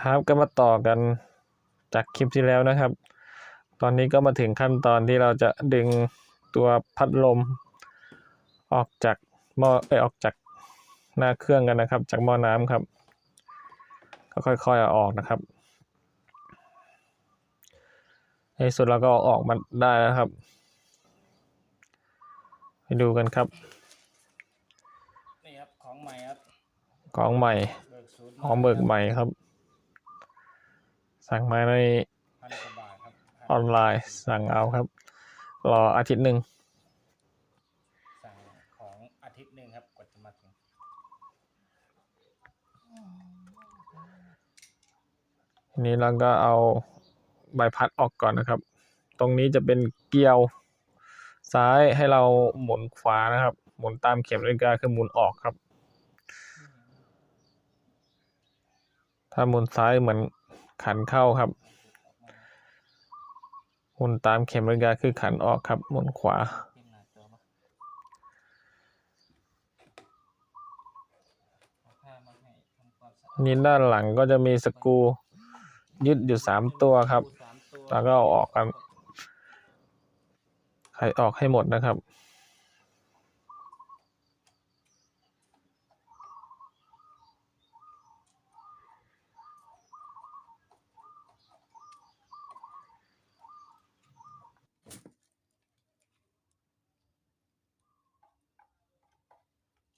ครับก็มาต่อกันจากคลิปที่แล้วนะครับ ตอนนี้ก็มาถึงขั้นตอนที่เราจะดึงตัวพัดลม ออกจากหม้อเอยออกจากหน้าเครื่องกันนะครับ จากหม้อน้ำครับ ก็ค่อยๆเอาออกนะครับในที่สุดเราก็เอาออกมาได้แล้วครับ ไปดูกันครับนี่ครับของใหม่ครับของใหม่เบิกศูนย์ของเบิกใหม่ครับ สั่งมาในพันกว่าบาทครับออนไลน์สั่งเอาครับ รออาทิตย์หนึ่งสั่งของอาทิตย์หนึ่งครับกว่าจะมาถึงทีนี้เราก็เอาใบพัดออกก่อนนะครับ ตรงนี้จะเป็นเกลียวซ้ายให้เราหมุนขวานะครับ หมุนตามเข็มนาฬิกาคือหมุนออกครับ ถ้าหมุนซ้ายเหมือน ขันเข้าครับ หมุนตามเข็มนาฬิกาคือขันออกครับ หมุนขวาน,นี้ด้านหลังก็จะมีสกูยึดอยู่สามตัวครับ แล้วก็อออกกันไขออกให้หมดนะครับ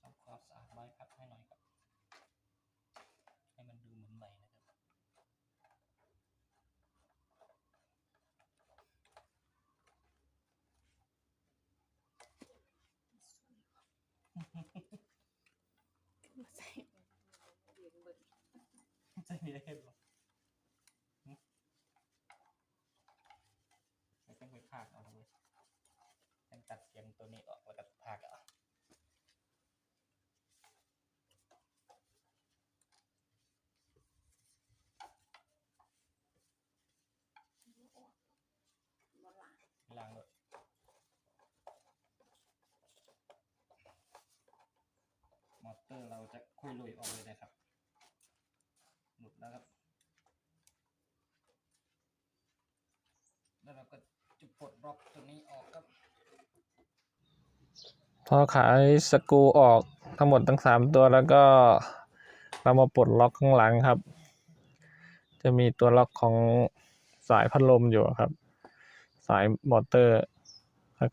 ทำความสะอาด ให้หน่อยครับ ให้มันดูเหมือนใหม่นะครับใส่จะมีได้หรอหึไม่ต้องไปพากเอาเลยต้องตัดเสียงตัวนี้ออกแล้วก็พากเอา บ่หลาย ล้างเลยมอ เราจะคุยลุยออกเลยนะครับ หลุดแล้วครับ แล้วเราก็จะปลดล็อกตัวนี้ออกครับ พอขายสกรูออกทั้งหมดทั้งสามตัวแล้วก็เรามาปลดล็อกข้างหลังครับ จะมีตัวล็อกของสายพัดลมอยู่ครับ สายมอเตอร์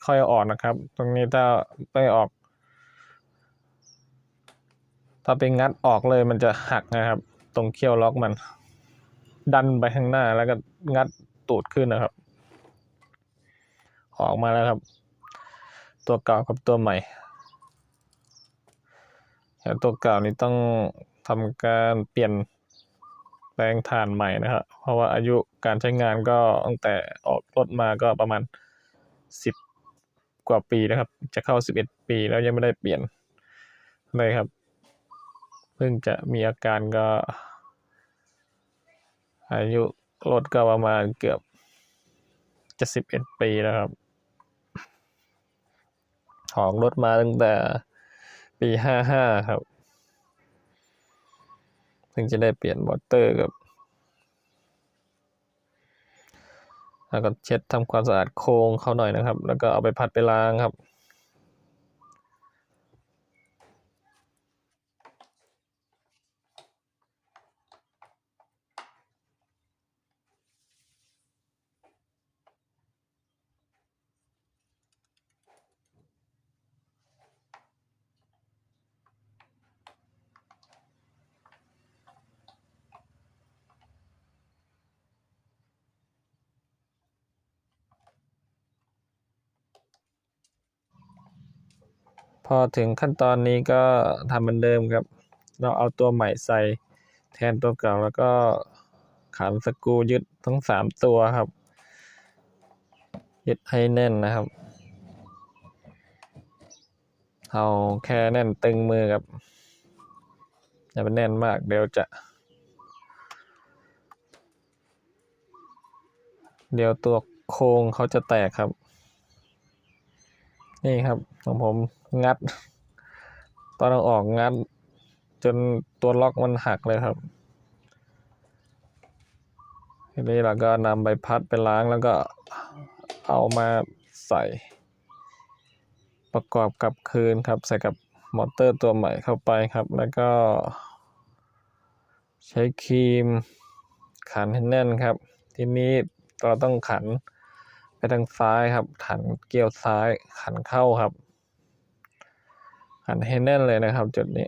ค่อยๆออกนะครับ ตรงนี้ถ้าไม่ออก ถ้าไปงัดออกเลยมันจะหักนะครับ ตรงเขี้ยวล็อกมัน ดันไปข้างหน้าแล้วก็งัดตูดขึ้นนะครับ ออกมาแล้วครับ ตัวเก่ากับตัวใหม่แล้วตัวเก่านี้ต้องทำการเปลี่ยนแปลงถ่านใหม่นะครับ เพราะว่าอายุการใช้งานก็ตั้งแต่ออกรถมาก็ประมาณสิบกว่าปีนะครับ จะเข้าสิบเอ็ดปีแล้วยังไม่ได้เปลี่ยนเลยครับ พิ่งจะมีอาการก็ อายุรถก็ประมาณเกือบจะสิบเอ็ดปีแล้วครับออกรถมาตั้งแต่ปีห้าห้าครับเพิ่งจะได้เปลี่ยนมอเตอร์กับ แล้วก็เช็ดทำความสะอาดโครงเขาหน่อยนะครับ แล้วก็เอาไปพัดไปล้างครับ พอถึงขั้นตอนนี้ก็ทำเหมือนเดิมครับ เราเอาตัวใหม่ใส่แทนตัวเก่าแล้วก็ขันสกูยึดทั้งสามตัวครับ ยึดให้แน่นนะครับ เอาแค่แน่นตึงมือครับอย่าไปแน่นมากเดี๋ยวจะ เดี๋ยวตัวโครงเขาจะแตกครับ นี่ครับของผม งัด ตอนเอาออกงัด จนตัวล็อกมันหักเลยครับ ทีนี้เราก็นำใบพัดไปล้างแล้วก็เอามาใส่ ประกอบกับคืนครับ ใส่กับมอเตอร์ตัวใหม่เข้าไปครับ แล้วก็ ใช้ครีมขันให้แน่นครับ ทีนี้เราต้องขันไปทางซ้ายครับ ขันเกี่ยวซ้ายขันเข้าครับ ขันให้แน่นเลยนะครับจุดนี้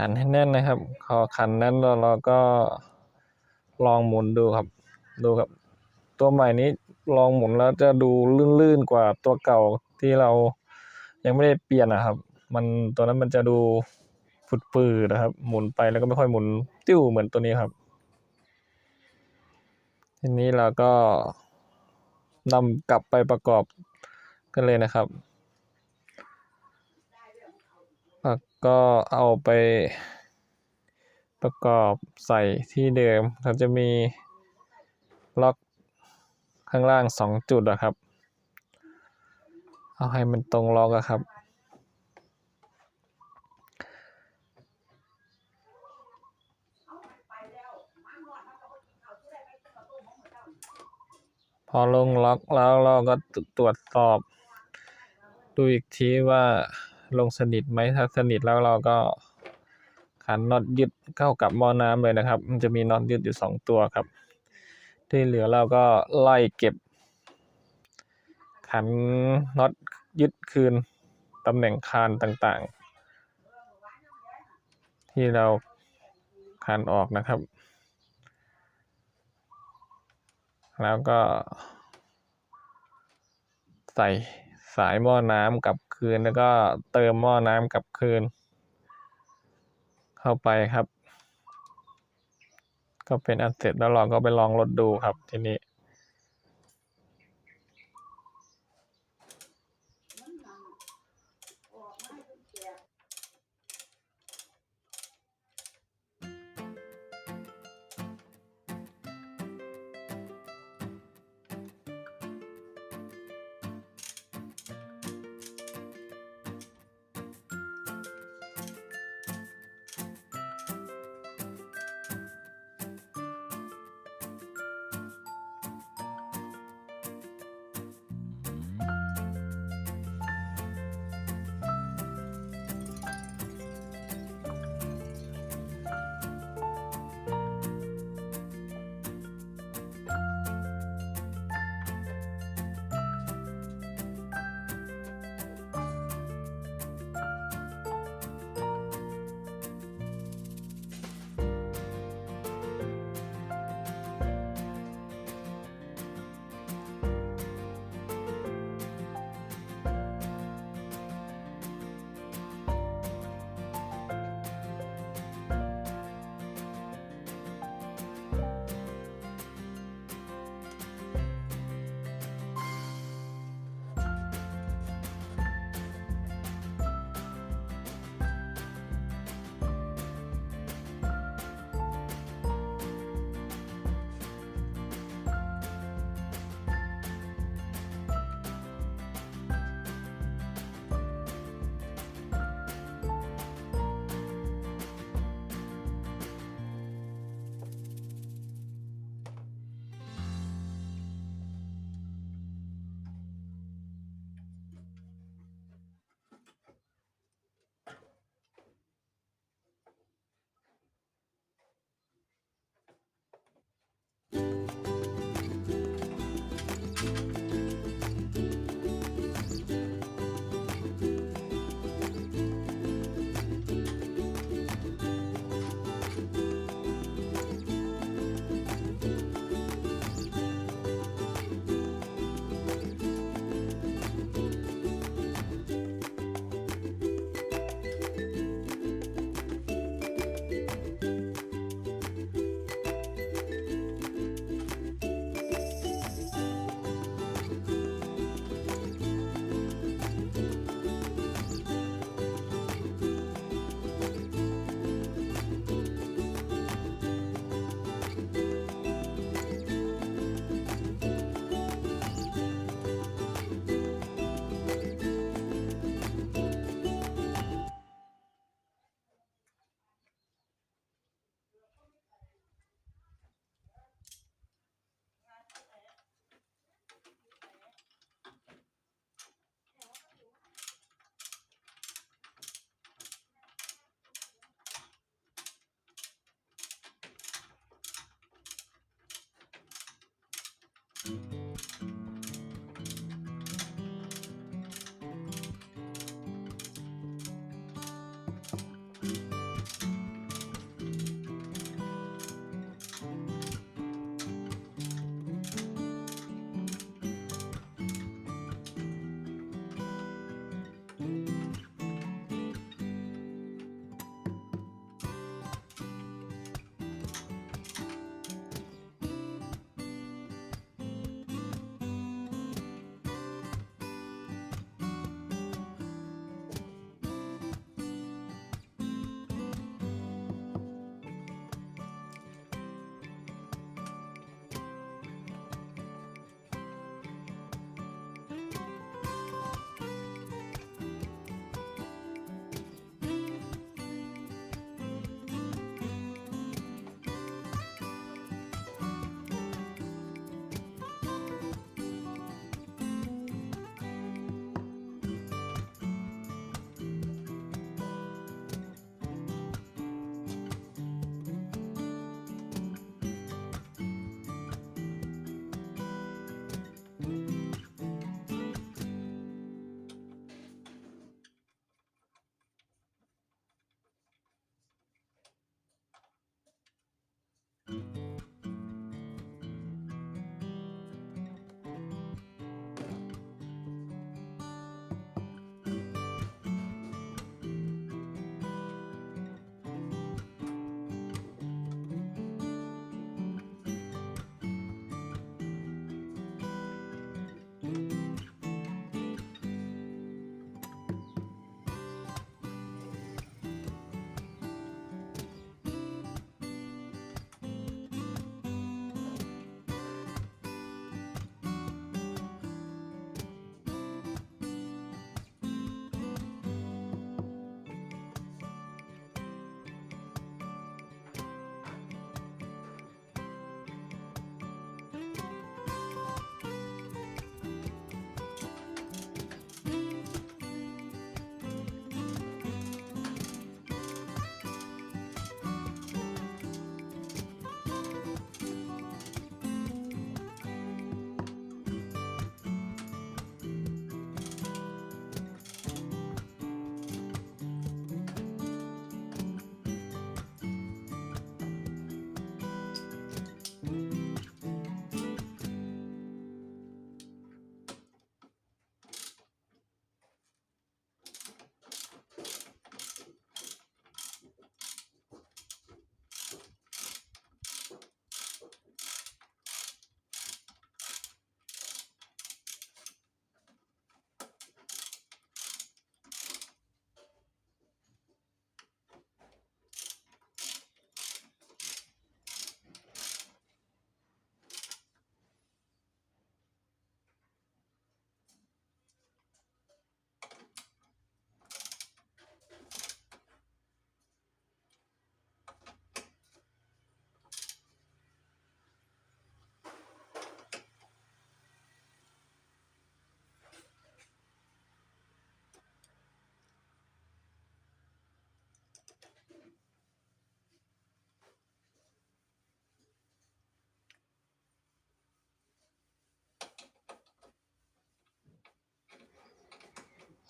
ขันให้แน่นนะครับ พอขันแน่นแล้วเราก็ลองหมุนดูครับ ดูครับ ตัวใหม่นี้ลองหมุนแล้วจะดูลื่นๆกว่าตัวเก่าที่เรายังไม่ได้เปลี่ยนนะครับ มันตัวนั้นมันจะดูฝืดนะครับ หมุนไปแล้วก็ไม่ค่อยหมุนติ้วเหมือนตัวนี้ครับ ทีนี้เราก็นำกลับไปประกอบกันเลยนะครับ แล้ว ก็เอาไปประกอบใส่ที่เดิมเขาจะมีล็อกข้างล่างสองจุดอะครับ เอาให้มันตรงล็อกอะครับ พอลงล็อกแล้วเราก็ตรวจสอบ ดูอีกทีว่า ลงสนิทไหมถ้าสนิทแล้วเราก็ขันน็อตยึดเข้ากับหม้อน้ำเลยนะครับ มันจะมีน็อตยึดอยู่สองตัวครับ ที่เหลือเราก็ไล่เก็บ ขันน็อตยึดคืนตำแหน่งคานต่างๆ ที่เราขันออกนะครับ แล้วก็ใส่สายหม้อน้ำกับ คืน แล้วก็เติมหม้อน้ำกลับคืน เข้าไปครับ ก็เป็นอันเสร็จแล้วเราก็ไปลองรถดูครับทีนี้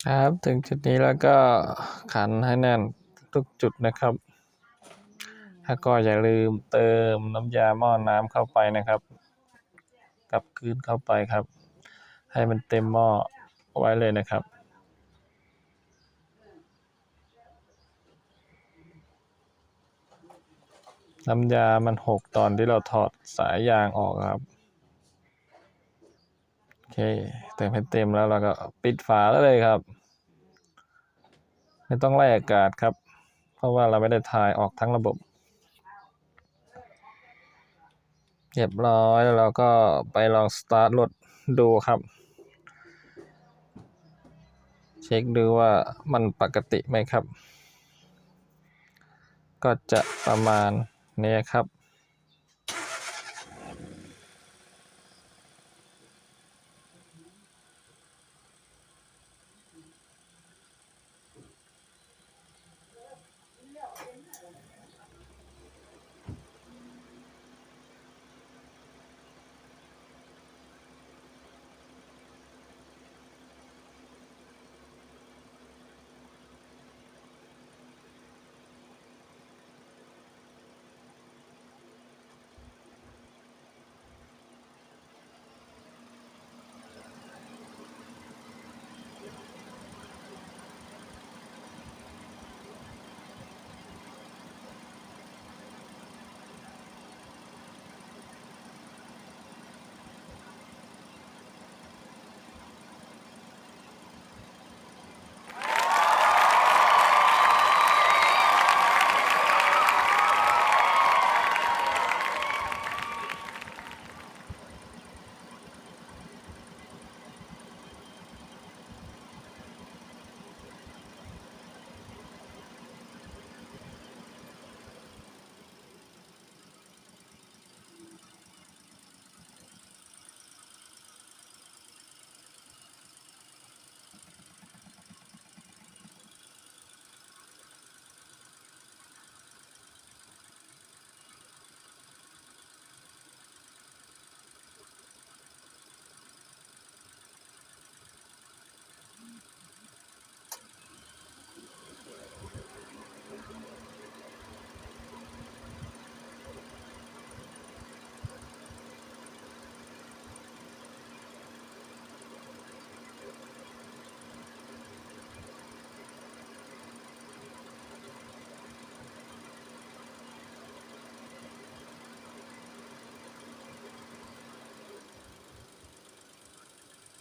ครับถึงจุดนี้แล้วก็ขันให้แน่นทุกจุดนะครับแล้วก็อย่าลืมเติมน้ำยาหม้อน้ำเข้าไปนะครับกลับคืนเข้าไปครับ ให้มันเต็มหม้อไว้เลยนะครับน้ำยามันหกตอนที่เราถอดสายยางออกครับ เคเติมให้เต็มแล้วเราก็ปิดฝาแล้วเลยครับ ไม่ต้องไล่อากาศครับ เพราะว่าเราไม่ได้ถ่ายออกทั้งระบบเรียบร้อยแล้วเราก็ไปลองสตาร์ทรถดูครับ เช็คดูว่ามันปกติไหมครับ ก็จะประมาณนี้ครับ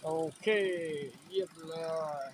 Okay, yeah.